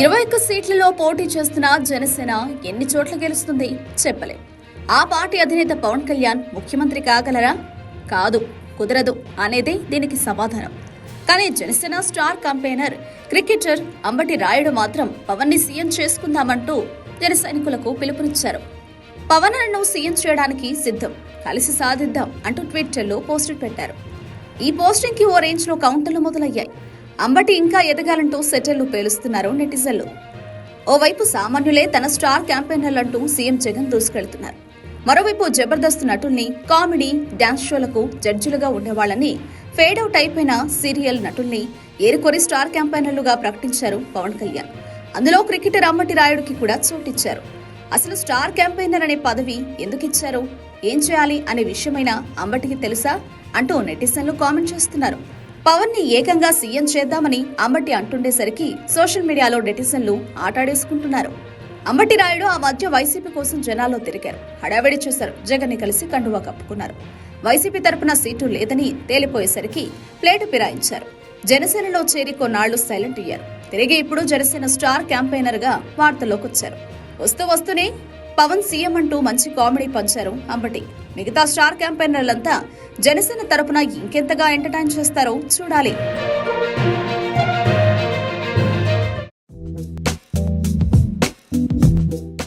ఇరవై ఒక్క సీట్లలో పోటీ చేస్తున్న జనసేన ఎన్ని చోట్ల గెలుస్తుంది? చెప్పలేం. ఆ పార్టీ అధినేత పవన్ కళ్యాణ్ ముఖ్యమంత్రి కాగలరా? కాదు కుదరదు అనేదే దీనికి సమాధానం. కానీ Janasena star campaigner cricketer Ambati Rayudu మాత్రం పవన్ని సీఎం చేసుకుందామంటూ జన సైనికులకు పిలుపునిచ్చారు. పవన్ను సీఎం చేయడానికి సిద్ధం కలిసి సాధిద్దాం అంటూ ట్విట్టర్లో పోస్టులు పెట్టారు. ఈ పోస్టింగ్కి ఓ రేంజ్లో కౌంటర్లు మొదలయ్యాయి. అంబటి ఇంకా ఎదగాలంటూ సెటిల్లు పేలుస్తున్నారు నెటిజన్లు. ఓవైపు సామాన్యులే తన స్టార్ క్యాంపెయినర్లంటూ సీఎం జగన్ దూసుకెళ్తున్నారు. మరోవైపు జబర్దస్త్ నటుల్ని కామెడీ డాన్స్ షోలకు జడ్జిలుగా ఉండేవాళ్ళని ఫేడ్ అవుట్ అయిపోయిన సీరియల్ నటుల్ని ఏరుకొని స్టార్ క్యాంపెయినర్లుగా ప్రకటించారు పవన్ కళ్యాణ్. అందులో క్రికెటర్ అమ్మటి రాయుడికి కూడా చోటిచ్చారు. అసలు స్టార్ క్యాంపెయినర్ అనే పదవి ఎందుకు ఇచ్చారు ఏం చేయాలి అనే విషయమైనా అంబటికి తెలుసా? అంటూ నెటిజన్లు కామెంట్ చేస్తున్నారు. పవన్ని ఏకంగా సీఎం చేద్దామని అంబటి అంటుండేసరికి సోషల్ మీడియాలో నెటిజన్లు ఆటాడేసుకుంటున్నారు. అంబటి రాయుడు ఆ మధ్య వైసీపీ కోసం జనాల్లో తిరిగారు. హడావిడి చేశారు. జగన్ని కలిసి కండువా కప్పుకున్నారు. వైసీపీ తరపున సీటు లేదని తేలిపోయేసరికి ప్లేటు ఫిరాయించారు. జనసేనలో చేరి కొన్నాళ్ళు సైలెంట్ అయ్యారు. తిరిగి ఇప్పుడు జనసేన స్టార్ క్యాంపెయినర్గా వార్తల్లోకి వచ్చారు వస్తూ వస్తూనే పవన్ సీఎం అంటూ మంచి కామెడీ పంచారు. అంబటి మిగతా స్టార్ క్యాంపెయినర్లంతా జనసేన తరపున ఇంకెంతగా ఎంటర్టైన్ చేస్తారో చూడాలి.